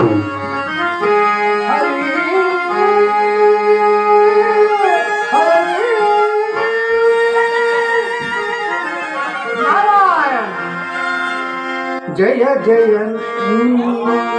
Jaya Jaya Jaya Jaya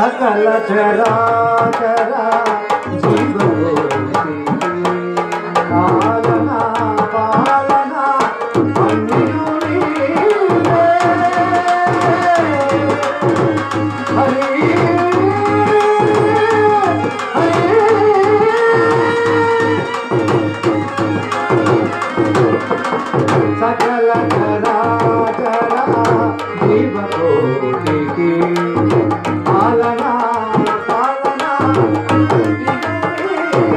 సకల చరాచర జీవకోటి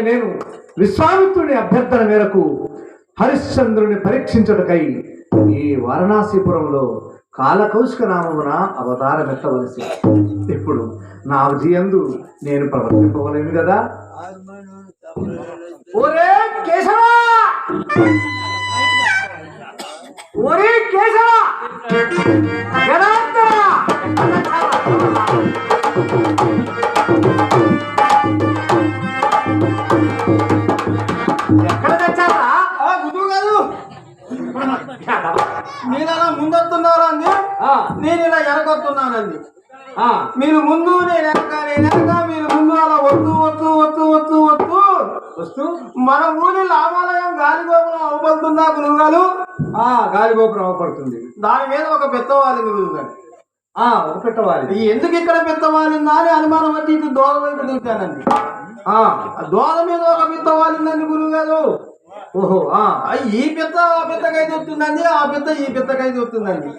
పరమేశ్వరుడైన నేను విశ్వామిత్రుని అభ్యర్థన మేరకు హరిశ్చంద్రుని పరీక్షించుటకై ఈ వారణాసిపురంలో కాలకౌశిక నామమున అవతారమెత్తవలసి ఇప్పుడు నా విజయందు నేను ప్రవర్తింపవలేను కదా? ఓరే కేశవా! ఓరే కేశవా! ఆ, నేను ఇలా వెనకొస్తున్నానండి ఆ, మీరు ముందు నేను వెనక నేను వెనక మీరు ముందు అలా వత్తు వత్తు వత్తు వత్తు వత్తు. వస్తూ? మన ఊరి లాభాలయం గాలిగోపురం అవబడుతుందా గురువు గారు ఆ గాలి గోపురం అవపడుతుంది. దాని మీద ఒక పెత్తవాలింది గురువు గారు ఆ ఒక పెట్టవాలి ఎందుకు ఇక్కడ పెత్తవాలిందా అని అనుమానం వచ్చి ఇటు దోల వైపు దిగుతానండి ఆ. దోల మీద ఒక పెత్తవాలిందండి గురువు గారు ఓహో ఈ పిత్త ఆ పిత్తకైతే వస్తుందండి ఆ పిత్త ఈ పిత్తకైతే వస్తుందండి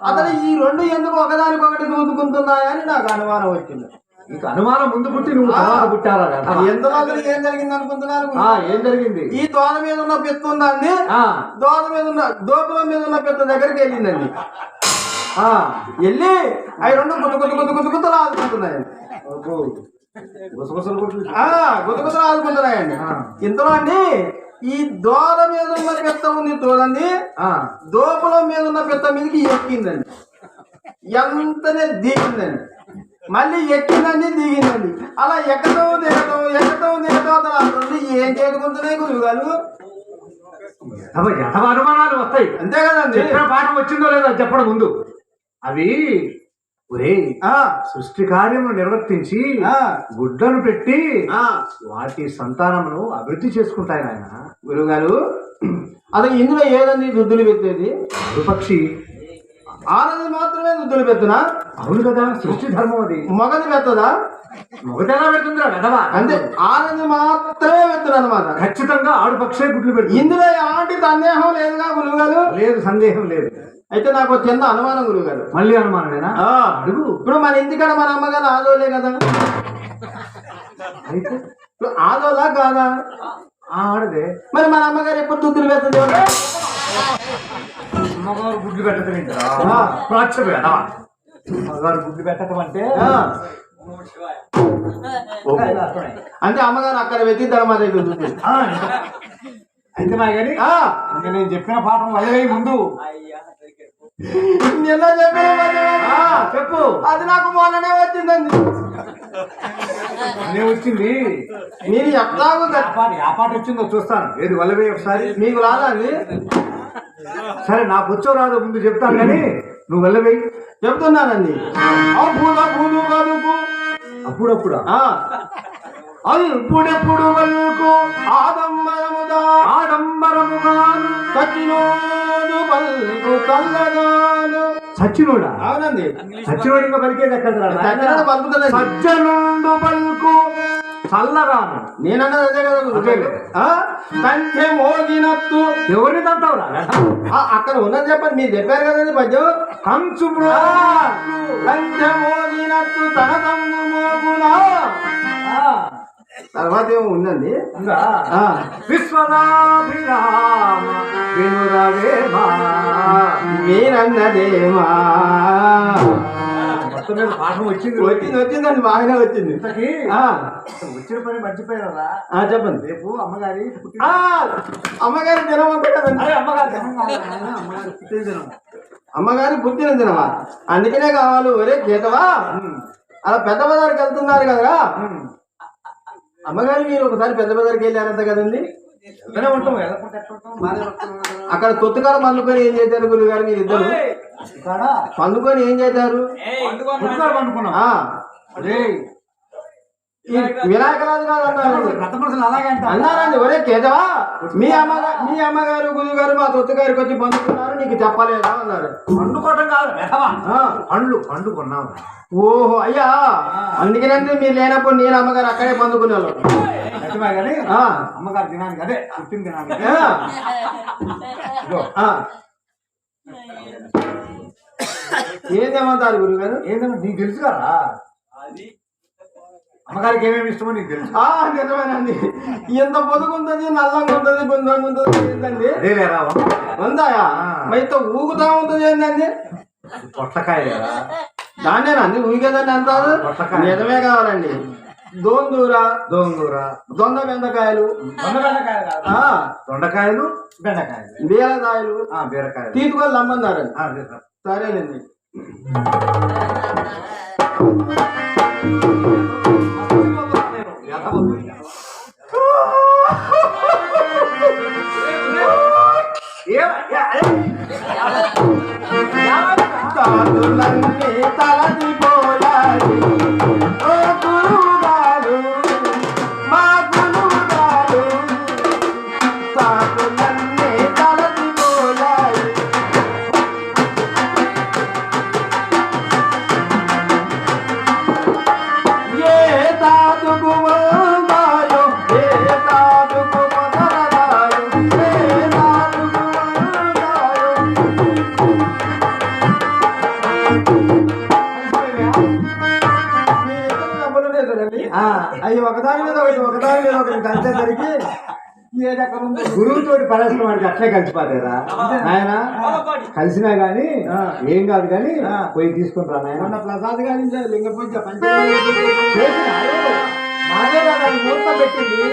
అతను ఈ రెండు ఎందుకు ఒకదానికొకటి దూదుకుంటున్నాయని నాకు అనుమానం వచ్చింది. నీకు అనుమానం ముందు పుట్టి నువ్వు తర్వాత పుట్టారా కదా? ఎంత ఏం జరిగింది అనుకుంటున్నారు? ఏం జరిగింది? ఈ దోణ మీద ఉన్న పిత్త ఉందండి. ఆ. దోణ మీద ఉన్న దోపుల మీద ఉన్న పిత్త దగ్గరికి వెళ్ళిందండి. ఆ. వెళ్ళి అవి రెండు గుద్దు గుద్దు గుద్దు గుద్దు గుద్దులు ఆదుకుంటున్నాయండి. గుసగుసలు గుద్దు గుద్దులు ఆదుకుంటున్నాయండి. ఇంతలో అండి ఈ దోల మీద ఉన్న పిత్త ఉంది చూడండి. ఆ దోపుల మీద ఉన్న పిత్త మీదకి ఎక్కిందండి. ఎంతనే దిగిందండి. మళ్ళీ ఎక్కిందండి దిగిందండి. అలా ఎక్కడం దిగటం ఎక్కడం దిగటం అతను ఏం చేసుకుంటున్నాయి గురువు గారు అబ్బా, ఎటవ అనుమానాలు వస్తాయి? అంతే కదండి. పాఠం వచ్చిందో లేదో చెప్పడం ముందు. అవి ఒరే ఆ, సృష్టి కార్యమును నిర్వర్తించి ఆ, గుడ్లను పెట్టి ఆ. వాటి సంతానమును అభివృద్ధి చేసుకుంటాయి నాయన. గురుగారు అసలు ఇందులో ఏదండి దుద్దులు పెట్టేది? పక్షి ఆడది మాత్రమే దుద్దులు పెట్టునా? అవును కదా సృష్టి ధర్మం అది. మగది పెత్తదా మొగతెలా పెడుతుందిరా వెధవా? అంతే ఆడది మాత్రమే పెట్టును అనమాట ఖచ్చితంగా ఆడు పక్షే గుడ్లు పెడుతుంది. ఇందులో ఆంటి సందేహం లేదుగా గురుగారు లేదు సందేహం లేదు. అయితే నాకు చిన్న అనుమానం గురుగారు మళ్ళీ అనుమానమేనా? ఆ, అడుగు. ఇప్పుడు మన ఇంటికాడ మన అమ్మగారు ఆదోలే కదా. అయితే? ఇప్పుడు ఆదోలా కాదా? ఆ ఆడదే. మరి మన అమ్మగారు ఎప్పుడు దుద్దులు పెడుతుంది? మగవారు గుడ్లు పెట్టడం. ప్రాచ్యం వెధవా. మగవారు గుడ్లు పెట్టడం అంటే. అంటే అమ్మగారు అక్కడ పెట్టిద్దారు మా దగ్గర అయితే మా ఇంకా నేను చెప్పిన పాఠం వదిలే ముందు. నిన్న చెప్పు. అది నాకు మొన్ననే వచ్చిందండి. అనే వచ్చింది. మీరు ఎట్లాగో ఆ పాట ఆ పాట వచ్చిందో చూస్తాను. ఏది వల్లవే ఒకసారి? మీకు రాదా అండి సరే నాకు వచ్చో రాదో ముందు చెప్తాను కానీ నువ్వు వెళ్ళవే చెప్తున్నానండి. అప్పుడప్పుడు. అల్పుడెప్పుడు వల్కు ఆదంబరముదా ఆడంబరముగా కచ్చినోడు పల్కు కల్లగాను సచ్చినోడా? అవునండి. సచ్చినోడు ఇంకా పలికేది ఎక్కడ పలుకుతుందండి సజ్జనుండు పలుకు చల్లగాను. నేనన్నది అదే కదా కంచె మోగినట్టు ఎవరిని తంటావురా అక్కడ ఉన్నది చెప్పండి. మీరు చెప్పారు కదండి పద్యం. కంచు కంచె మోగినట్టు తన తమ్ము మోగునా? తర్వాత ఏమో ఉందండి విశ్వనాభిరామ వినురవేమా మీరన్నదేమా మొత్తం మీద పాఠం వచ్చింది. వచ్చింది వచ్చిందండి బాగానే వచ్చింది. వచ్చిన పని మర్చిపోయారా? చెప్పండి. రేపు అమ్మగారి అమ్మగారి దినం అంతే కదండి. అమ్మగారి అందుకనే కావాలి ఒరే గీతవా అలా పెద్ద బజార్కి వెళ్తున్నారు కదా ఉమ్. అమ్మగారు మీరు ఒకసారి పెద్ద బజార్కి వెళ్ళారంట కదండి? ఎక్కడే ఉంటాం కదా. అక్కడ తొత్తుకారం పండుకొని ఏం చేశారు గురువు గారు మీరు ఇద్దరు? పండుకొని ఏం చేశారు? పండుకున్నాం. ఈ వినాయకరాజు గారు అన్నారు. అన్నారండి ఒరే కేదవా మీ అమ్మగారు మీ అమ్మగారు గురువు గారు మా తొత్తుగారికి వచ్చి పండుకున్నారు నీకు చెప్పలేదా? అన్నారు. పండుకోవటం కాదు పండ్లు పండు కొన్నావు ఓహో అయ్యా అందుకనంటే మీరు లేనప్పుడు నేను అమ్మగారు అక్కడే పండుకునేవాళ్ళు. అమ్మగారి దినానికి అదే పుట్టిన ఆ. ఏదేమంటారు గురువు గారు ఏంటంటే నీకు తెలుసు కదా? అమ్మగారికి ఏమేమి ఇష్టమో నీకు తెలుసు. ఆ నిజమేనండి. ఎంత పొదుగుంటుంది నల్లంగా ఉంటుంది బృందంగా ఉంటుంది ఏంటండి అదే లేరా ఉందాయా మరి ఇంత ఊగుతా ఉంటుంది ఏంటండి? పొట్లకాయ దాన్నేనండి ఊగేదండి అంటారు? పొట్లకాయ. నిజమే కావాలండి. దోందూర దోంగూర దొండ బెండకాయలు. దొండ బెండకాయలు కాదు. ఆ, దొండకాయలు? బెండకాయలు. బీరకాయలు. ఆ బీరకాయలు. తీటుకొని అమ్మన్నారండి. సరేనండి తాతులన్నీ ఓ గురువుగారు మా గురువుగారు తాతులన్నీ అవి ఒకదాని మీద ఒకటి ఒకదాని మీద ఒకటి కలిసేసరికి గురువుతో పడేసిన వాడికి అట్లే కలిసిపోతారా ఆయన కలిసినా గాని ఏం కాదు కానీ పోయి తీసుకుంటారా నాయన. ప్రసాద్ గారి లింగ పూజ మాదే పెట్టింది.